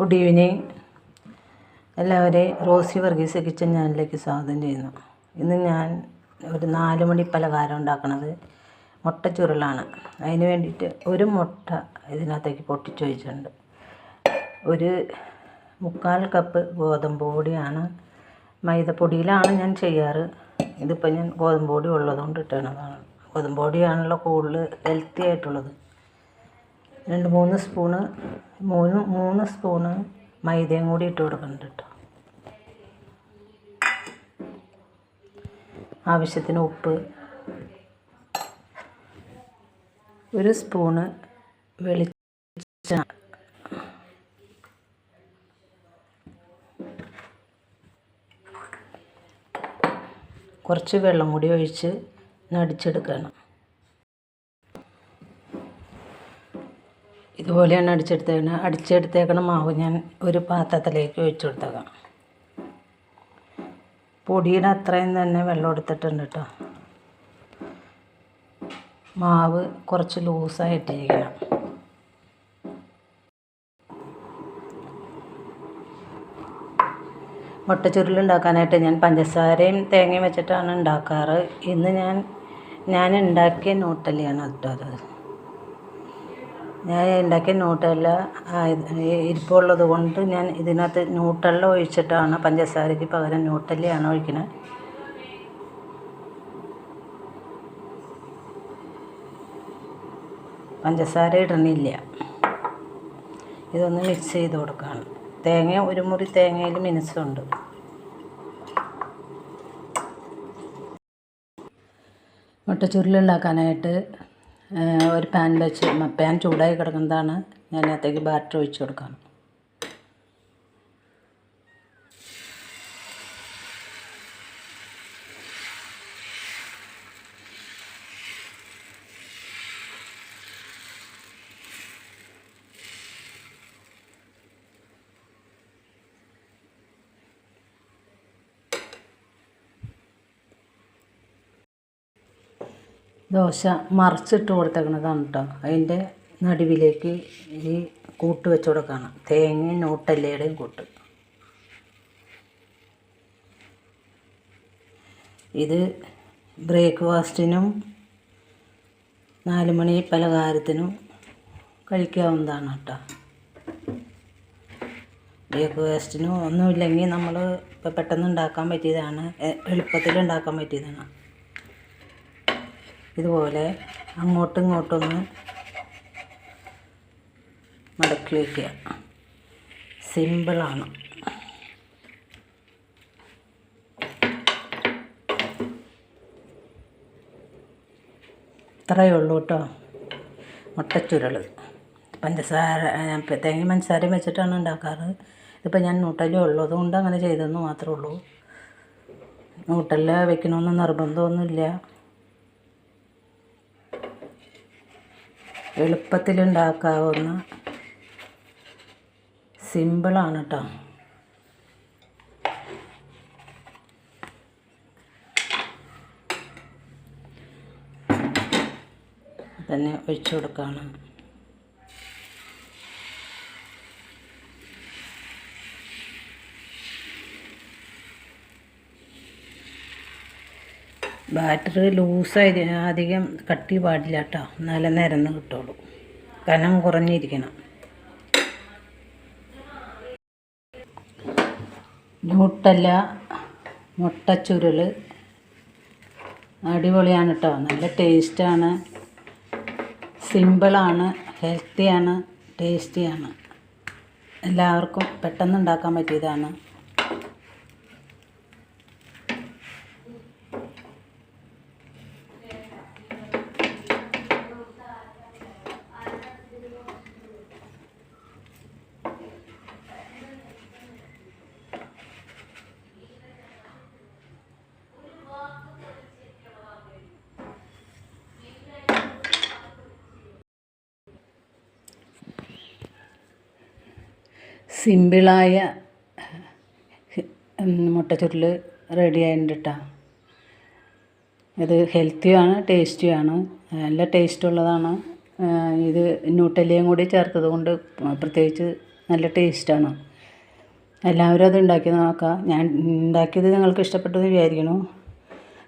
Good evening എല്ലാവരെയും Rosy Varghese kitchen ചാനലിലേക്ക് സ്വാഗതം ചെയ്യുന്നു. ഇന്ന് ഞാൻ ഒരു നാല് മണി പലഹാരം ഉണ്ടാക്കുന്നത് മുട്ട ചുരുളാണ് അതിന് വേണ്ടിയിട്ട് ഒരു മുട്ട ഇതിനകത്തേക്ക് പൊട്ടിച്ചു വെച്ചിട്ടുണ്ട്. ഒരു മുക്കാൽ കപ്പ് ഗോതമ്പ് പൊടിയാണ്. മൈദപ്പൊടിയിലാണ് ഞാൻ ചെയ്യാറ്. ഇതിപ്പോൾ ഞാൻ ഗോതമ്പ് പൊടി ഉള്ളതുകൊണ്ട് ഇട്ടണതാണ്. ഗോതമ്പ് പൊടിയാണല്ലോ കൂടുതൽ ഹെൽത്തി ആയിട്ടുള്ളത്. രണ്ട് മൂന്ന് സ്പൂണ് മൂന്ന് മൂന്ന് സ്പൂണ് മൈദയും കൂടി ഇട്ട് കൊടുക്കുന്നുണ്ട് കേട്ടോ. ആവശ്യത്തിന് ഉപ്പ് ഒരു സ്പൂണ് വെളിച്ചെണ്ണ. കുറച്ച് വെള്ളം കൂടി ഒഴിച്ച് നടിച്ചെടുക്കണം. ഇതുപോലെയാണ് അടിച്ചെടുത്തേക്കണ അടിച്ചെടുത്തേക്കണ മാവ് ഞാൻ ഒരു പാത്രത്തിലേക്ക് ഒഴിച്ചു കൊടുത്തേക്കാം. പൊടിയുടെ അത്രയും തന്നെ വെള്ളം എടുത്തിട്ടുണ്ട് കേട്ടോ മാവ് കുറച്ച് ലൂസായിട്ടിരിക്കണം. മുട്ടച്ചുരുളുണ്ടാക്കാനായിട്ട് ഞാൻ പഞ്ചസാരയും തേങ്ങയും വെച്ചിട്ടാണ് ഉണ്ടാക്കാറ്. ഇന്ന് ഞാൻ ഞാൻ ഉണ്ടാക്കിയ നൂട്ടലിയാണ് അത്. ഞാൻ ഉണ്ടാക്കിയ ന്യൂട്ടല്ല ഇരിപ്പുള്ളത് കൊണ്ട് ഞാൻ ഇതിനകത്ത് ന്യൂട്ടല്ല ഒഴിച്ചിട്ടാണ് പഞ്ചസാരയ്ക്ക് പകരം ന്യൂട്ടല്ലയാണ് ഒഴിക്കുന്നത് പഞ്ചസാര ഇടണില്ല. ഇതൊന്ന് മിക്സ് ചെയ്ത് കൊടുക്കുകയാണ് തേങ്ങ ഒരു മുറി തേങ്ങയിൽ മിനുസമുണ്ട് മുട്ടച്ചുരുളുണ്ടാക്കാനായിട്ട് ഒരു പാൻ വെച്ച് പാൻ ചൂടായി കിടക്കുന്നതാണ് ഞാൻ അതിനകത്തേക്ക് ബാറ്റർ ഒഴിച്ച് കൊടുക്കാം ദോശ മറിച്ചിട്ട് കൊടുത്തേക്കണതാണ് കേട്ടോ അതിന്റെ നടുവിലേക്ക് ഈ കൂട്ട് വെച്ച് കൊടുക്കണം. തേങ്ങയും നൂട്ടല്ലയുടെയും കൂട്ട്. ഇത് ബ്രേക്ക്ഫാസ്റ്റിനും നാലുമണി പലഹാരത്തിനും കഴിക്കാവുന്നതാണ് കേട്ടോ ബ്രേക്ക്ഫാസ്റ്റിനും ഒന്നുമില്ലെങ്കിൽ നമ്മൾ ഇപ്പോൾ പെട്ടെന്ന് ഉണ്ടാക്കാൻ പറ്റിയതാണ്. എളുപ്പത്തിൽ ഉണ്ടാക്കാൻ പറ്റിയതാണ്. ഇതുപോലെ അങ്ങോട്ടും ഇങ്ങോട്ടും ഒന്ന് മടക്കി വയ്ക്കുക സിമ്പിളാണ്. ഇത്രയേ ഉള്ളൂ കേട്ടോ. മുട്ടച്ചുരുൾ പഞ്ചസാര തേങ്ങ പഞ്ചസാരയും വെച്ചിട്ടാണ് ഉണ്ടാക്കാറ്. ഇതിപ്പോൾ ഞാൻ നൂട്ടലേ ഉള്ളൂ. അതുകൊണ്ട് അങ്ങനെ ചെയ്തെന്ന് മാത്രമേ ഉള്ളൂ. നൂട്ടൽ വെക്കണമെന്ന് നിർബന്ധമൊന്നുമില്ല. എളുപ്പത്തിലുണ്ടാക്കാവുന്ന സിമ്പിളാണ് കേട്ടോ തന്നെ ഒഴിച്ചു കൊടുക്കുകയാണ് ബാറ്റർ ലൂസായി അധികം കട്ടി പാടില്ല കേട്ടോ. എന്നാലേ നിരന്ന് കിട്ടുള്ളൂ. കനം കുറഞ്ഞിരിക്കണം. ന്യൂട്ടല്ല മുട്ടച്ചുരുൾ അടിപൊളിയാണ് കേട്ടോ. നല്ല ടേസ്റ്റാണ്. സിമ്പിളാണ് ഹെൽത്തിയാണ് ടേസ്റ്റിയാണ്. എല്ലാവർക്കും പെട്ടെന്ന് ഉണ്ടാക്കാൻ പറ്റിയതാണ്. സിമ്പിളായ മുട്ടച്ചുരുൾ റെഡി ആയിട്ടുണ്ട് ഇത് ഹെൽത്തിയാണ് ടേസ്റ്റിയാണ് നല്ല ടേസ്റ്റ് ഉള്ളതാണ്. ഇത് ന്യൂട്ടലിയും കൂടി ചേർത്തത് കൊണ്ട് പ്രത്യേകിച്ച് നല്ല ടേസ്റ്റാണ് എല്ലാവരും അത് ഉണ്ടാക്കി നോക്കുക ഞാൻ ഉണ്ടാക്കിയത് നിങ്ങൾക്ക് ഇഷ്ടപ്പെട്ടെന്ന് വിചാരിക്കുന്നു.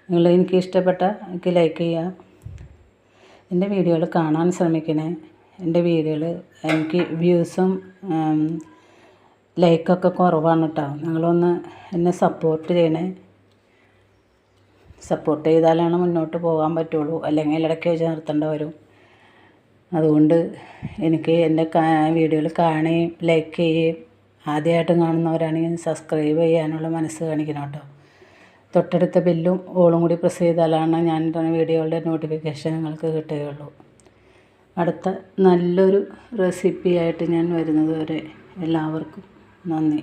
നിങ്ങൾ എനിക്ക് ഇഷ്ടപ്പെട്ട എനിക്ക് ലൈക്ക് ചെയ്യുക എന്റെ വീഡിയോകൾ കാണാൻ ശ്രമിക്കണേ. എന്റെ വീഡിയോകൾ എനിക്ക് വ്യൂസും ലൈക്കൊക്കെ കുറവാണ് കേട്ടോ നിങ്ങളൊന്ന് എന്നെ സപ്പോർട്ട് ചെയ്യണേ. സപ്പോർട്ട് ചെയ്താലാണ് മുന്നോട്ട് പോകാൻ പറ്റുള്ളൂ. അല്ലെങ്കിൽ ഇടയ്ക്ക് വെച്ച് നിർത്തേണ്ട വരും. അതുകൊണ്ട് എനിക്ക് എന്റെ വീഡിയോകൾ കാണുകയും ലൈക്ക് ചെയ്യുകയും ആദ്യമായിട്ട് കാണുന്നവരാണെങ്കിൽ സബ്സ്ക്രൈബ് ചെയ്യാനുള്ള മനസ്സ് കാണിക്കണം കേട്ടോ തൊട്ടടുത്ത ബെല്ലും ഓളും കൂടി പ്രസ് ചെയ്താലാണ് ഞാൻ വീഡിയോകളുടെ നോട്ടിഫിക്കേഷൻ നിങ്ങൾക്ക് കിട്ടുകയുള്ളൂ. അടുത്ത നല്ലൊരു റെസിപ്പിയായിട്ട് ഞാൻ വരുന്നത് വരെ എല്ലാവർക്കും നന്ദി.